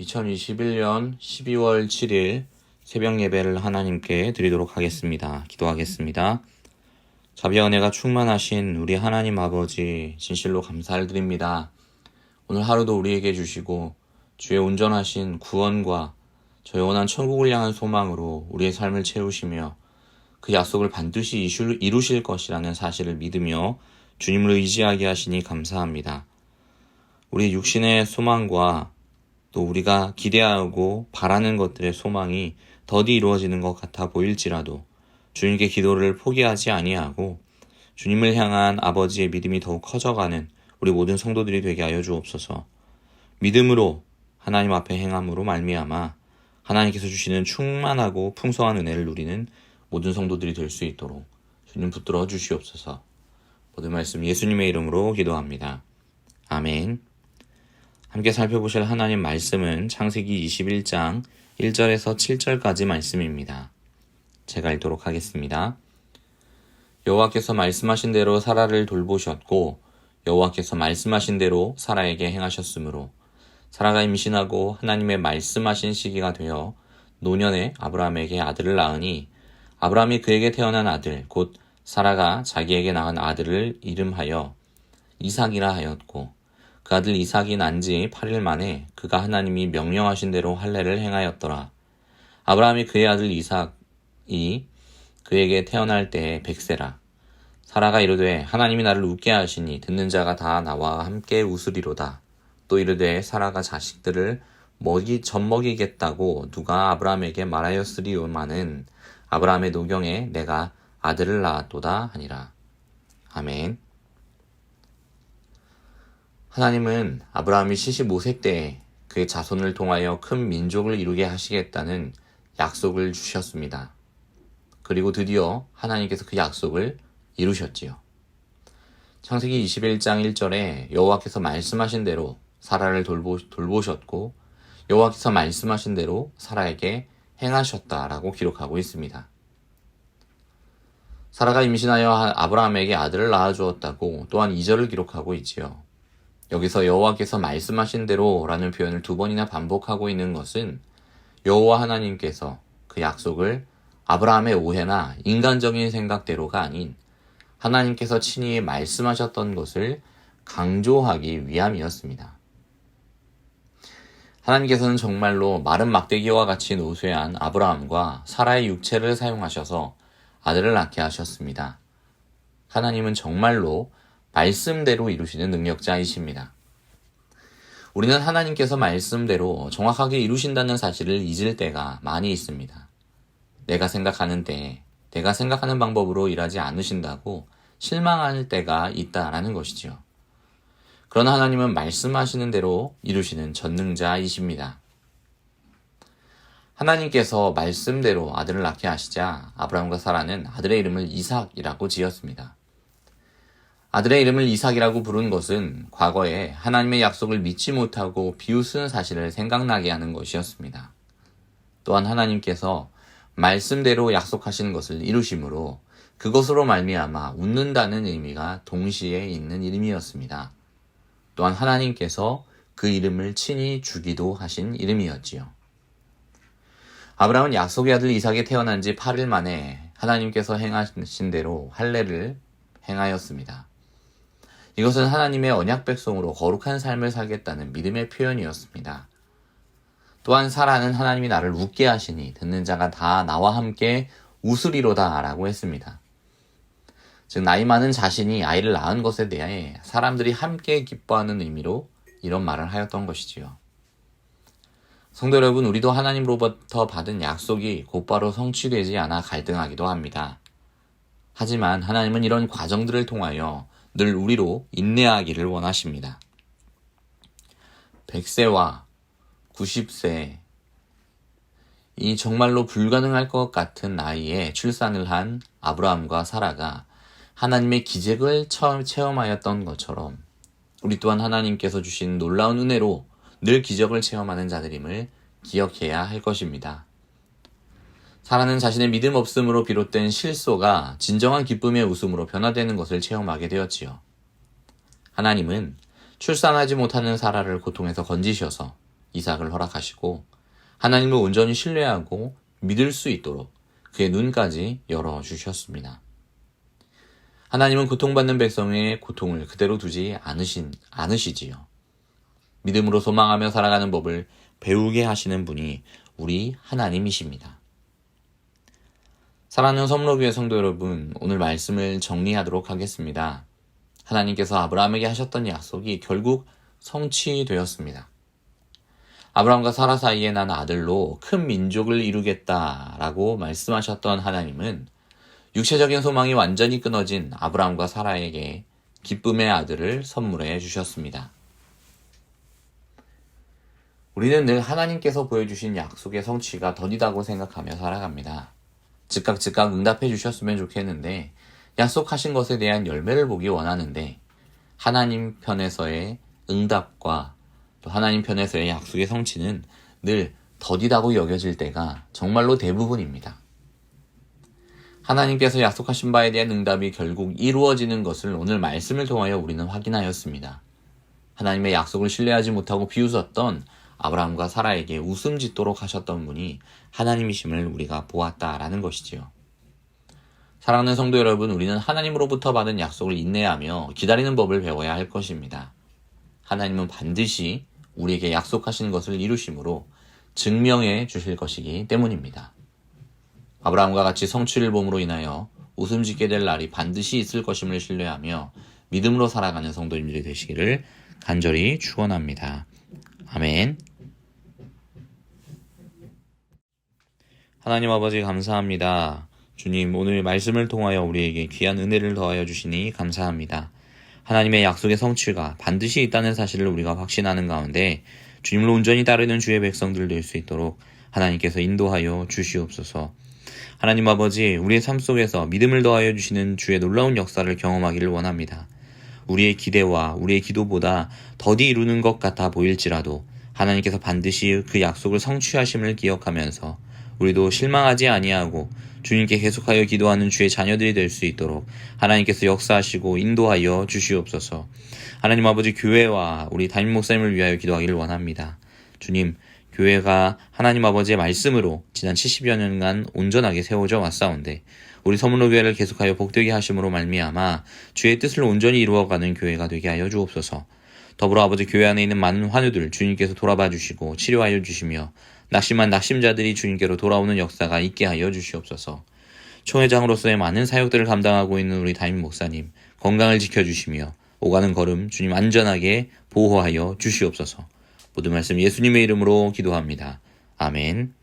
2021년 12월 7일 새벽 예배를 하나님께 드리도록 하겠습니다. 기도하겠습니다. 자비와 은혜가 충만하신 우리 하나님 아버지 진실로 감사를 드립니다. 오늘 하루도 우리에게 주시고 주의 온전하신 구원과 저 영원한 천국을 향한 소망으로 우리의 삶을 채우시며 그 약속을 반드시 이루실 것이라는 사실을 믿으며 주님을 의지하게 하시니 감사합니다. 우리 육신의 소망과 또 우리가 기대하고 바라는 것들의 소망이 더디 이루어지는 것 같아 보일지라도 주님께 기도를 포기하지 아니하고 주님을 향한 아버지의 믿음이 더욱 커져가는 우리 모든 성도들이 되게 하여 주옵소서. 믿음으로 하나님 앞에 행함으로 말미암아 하나님께서 주시는 충만하고 풍성한 은혜를 누리는 모든 성도들이 될 수 있도록 주님 붙들어 주시옵소서. 모든 말씀 예수님의 이름으로 기도합니다. 아멘. 함께 살펴보실 하나님 말씀은 창세기 21장 1절에서 7절까지 말씀입니다. 제가 읽도록 하겠습니다. 여호와께서 말씀하신 대로 사라를 돌보셨고 여호와께서 말씀하신 대로 사라에게 행하셨으므로 사라가 임신하고 하나님의 말씀하신 시기가 되어 노년에 아브라함에게 아들을 낳으니 아브라함이 그에게 태어난 아들 곧 사라가 자기에게 낳은 아들을 이름하여 이삭이라 하였고 그 아들 이삭이 난 지 8일 만에 그가 하나님이 명령하신 대로 할례를 행하였더라. 아브라함이 그의 아들 이삭이 그에게 태어날 때에 백세라. 사라가 이르되 하나님이 나를 웃게 하시니 듣는 자가 다 나와 함께 웃으리로다. 또 이르되 사라가 자식들을 먹이 젖먹이겠다고 누가 아브라함에게 말하였으리오마는 아브라함의 노경에 내가 아들을 낳았도다 하니라. 아멘. 하나님은 아브라함이 75세 때에 그의 자손을 통하여 큰 민족을 이루게 하시겠다는 약속을 주셨습니다. 그리고 드디어 하나님께서 그 약속을 이루셨지요. 창세기 21장 1절에 여호와께서 말씀하신 대로 사라를 돌보, 돌보셨고 여호와께서 말씀하신 대로 사라에게 행하셨다라고 기록하고 있습니다. 사라가 임신하여 아브라함에게 아들을 낳아 주었다고 또한 2절을 기록하고 있지요. 여기서 여호와께서 말씀하신 대로라는 표현을 두 번이나 반복하고 있는 것은 여호와 하나님께서 그 약속을 아브라함의 오해나 인간적인 생각대로가 아닌 하나님께서 친히 말씀하셨던 것을 강조하기 위함이었습니다. 하나님께서는 정말로 마른 막대기와 같이 노쇠한 아브라함과 사라의 육체를 사용하셔서 아들을 낳게 하셨습니다. 하나님은 정말로 말씀대로 이루시는 능력자이십니다. 우리는 하나님께서 말씀대로 정확하게 이루신다는 사실을 잊을 때가 많이 있습니다. 내가 생각하는 때에 내가 생각하는 방법으로 일하지 않으신다고 실망할 때가 있다라는 것이지요. 그러나 하나님은 말씀하시는 대로 이루시는 전능자이십니다. 하나님께서 말씀대로 아들을 낳게 하시자 아브라함과 사라는 아들의 이름을 이삭이라고 지었습니다. 아들의 이름을 이삭이라고 부른 것은 과거에 하나님의 약속을 믿지 못하고 비웃은 사실을 생각나게 하는 것이었습니다. 또한 하나님께서 말씀대로 약속하신 것을 이루심으로 그것으로 말미암아 웃는다는 의미가 동시에 있는 이름이었습니다. 또한 하나님께서 그 이름을 친히 주기도 하신 이름이었지요. 아브라함은 약속의 아들 이삭이 태어난 지 8일 만에 하나님께서 행하신 대로 할례를 행하였습니다. 이것은 하나님의 언약 백성으로 거룩한 삶을 살겠다는 믿음의 표현이었습니다. 또한 사라는 하나님이 나를 웃게 하시니 듣는 자가 다 나와 함께 웃으리로다 라고 했습니다. 즉 나이 많은 자신이 아이를 낳은 것에 대해 사람들이 함께 기뻐하는 의미로 이런 말을 하였던 것이지요. 성도 여러분, 우리도 하나님으로부터 받은 약속이 곧바로 성취되지 않아 갈등하기도 합니다. 하지만 하나님은 이런 과정들을 통하여 늘 우리로 인내하기를 원하십니다. 100세와 90세, 이 정말로 불가능할 것 같은 나이에 출산을 한 아브라함과 사라가 하나님의 기적을 처음 체험하였던 것처럼 우리 또한 하나님께서 주신 놀라운 은혜로 늘 기적을 체험하는 자들임을 기억해야 할 것입니다. 사라는 자신의 믿음 없음으로 비롯된 실소가 진정한 기쁨의 웃음으로 변화되는 것을 체험하게 되었지요. 하나님은 출산하지 못하는 사라를 고통에서 건지셔서 이삭을 허락하시고 하나님을 온전히 신뢰하고 믿을 수 있도록 그의 눈까지 열어 주셨습니다. 하나님은 고통받는 백성의 고통을 그대로 두지 않으신, 않으시지요. 믿음으로 소망하며 살아가는 법을 배우게 하시는 분이 우리 하나님이십니다. 사랑하는 섬로교회 성도 여러분, 오늘 말씀을 정리하도록 하겠습니다. 하나님께서 아브라함에게 하셨던 약속이 결국 성취되었습니다. 아브라함과 사라 사이에 난 아들로 큰 민족을 이루겠다라고 말씀하셨던 하나님은 육체적인 소망이 완전히 끊어진 아브라함과 사라에게 기쁨의 아들을 선물해 주셨습니다. 우리는 늘 하나님께서 보여주신 약속의 성취가 더디다고 생각하며 살아갑니다. 즉각 즉각 응답해 주셨으면 좋겠는데 약속하신 것에 대한 열매를 보기 원하는데 하나님 편에서의 응답과 또 하나님 편에서의 약속의 성취는 늘 더디다고 여겨질 때가 정말로 대부분입니다. 하나님께서 약속하신 바에 대한 응답이 결국 이루어지는 것을 오늘 말씀을 통하여 우리는 확인하였습니다. 하나님의 약속을 신뢰하지 못하고 비웃었던 아브라함과 사라에게 웃음 짓도록 하셨던 분이 하나님이심을 우리가 보았다라는 것이지요. 사랑하는 성도 여러분, 우리는 하나님으로부터 받은 약속을 인내하며 기다리는 법을 배워야 할 것입니다. 하나님은 반드시 우리에게 약속하신 것을 이루심으로 증명해 주실 것이기 때문입니다. 아브라함과 같이 성취를 봄으로 인하여 웃음 짓게 될 날이 반드시 있을 것임을 신뢰하며 믿음으로 살아가는 성도님들이 되시기를 간절히 축원합니다. 아멘. 하나님 아버지 감사합니다. 주님 오늘 말씀을 통하여 우리에게 귀한 은혜를 더하여 주시니 감사합니다. 하나님의 약속의 성취가 반드시 있다는 사실을 우리가 확신하는 가운데 주님을 온전히 따르는 주의 백성들 될 수 있도록 하나님께서 인도하여 주시옵소서. 하나님 아버지, 우리의 삶 속에서 믿음을 더하여 주시는 주의 놀라운 역사를 경험하기를 원합니다. 우리의 기대와 우리의 기도보다 더디 이루는 것 같아 보일지라도 하나님께서 반드시 그 약속을 성취하심을 기억하면서 우리도 실망하지 아니하고 주님께 계속하여 기도하는 주의 자녀들이 될 수 있도록 하나님께서 역사하시고 인도하여 주시옵소서. 하나님 아버지 교회와 우리 담임 목사님을 위하여 기도하기를 원합니다. 주님, 교회가 하나님 아버지의 말씀으로 지난 70여 년간 온전하게 세워져 왔사온데 우리 서문로 교회를 계속하여 복되게 하심으로 말미암아 주의 뜻을 온전히 이루어가는 교회가 되게 하여 주옵소서. 더불어 아버지 교회 안에 있는 많은 환우들 주님께서 돌아봐 주시고 치료하여 주시며 낙심한 낙심자들이 주님께로 돌아오는 역사가 있게 하여 주시옵소서. 총회장으로서의 많은 사역들을 감당하고 있는 우리 담임 목사님 건강을 지켜주시며 오가는 걸음 주님 안전하게 보호하여 주시옵소서. 모든 말씀 예수님의 이름으로 기도합니다. 아멘.